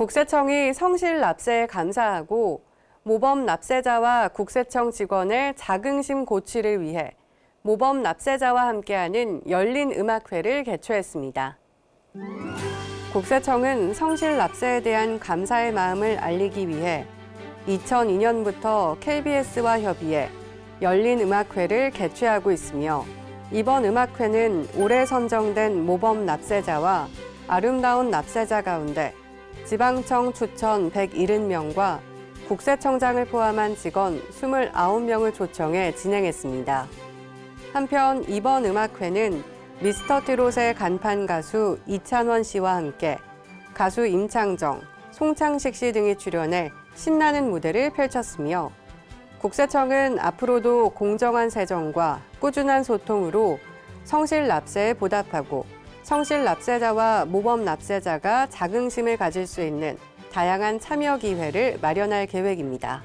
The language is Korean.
국세청이 성실 납세에 감사하고 모범 납세자와 국세청 직원의 자긍심 고취를 위해 모범 납세자와 함께하는 열린 음악회를 개최했습니다. 국세청은 성실 납세에 대한 감사의 마음을 알리기 위해 2002년부터 KBS와 협의해 열린 음악회를 개최하고 있으며 이번 음악회는 올해 선정된 모범 납세자와 아름다운 납세자 가운데 지방청 추천 170명과 국세청장을 포함한 직원 29명을 초청해 진행했습니다. 한편 이번 음악회는 미스터 트롯의 간판 가수 이찬원 씨와 함께 가수 임창정, 송창식 씨 등이 출연해 신나는 무대를 펼쳤으며 국세청은 앞으로도 공정한 세정과 꾸준한 소통으로 성실 납세에 보답하고 성실 납세자와 모범 납세자가 자긍심을 가질 수 있는 다양한 참여 기회를 마련할 계획입니다.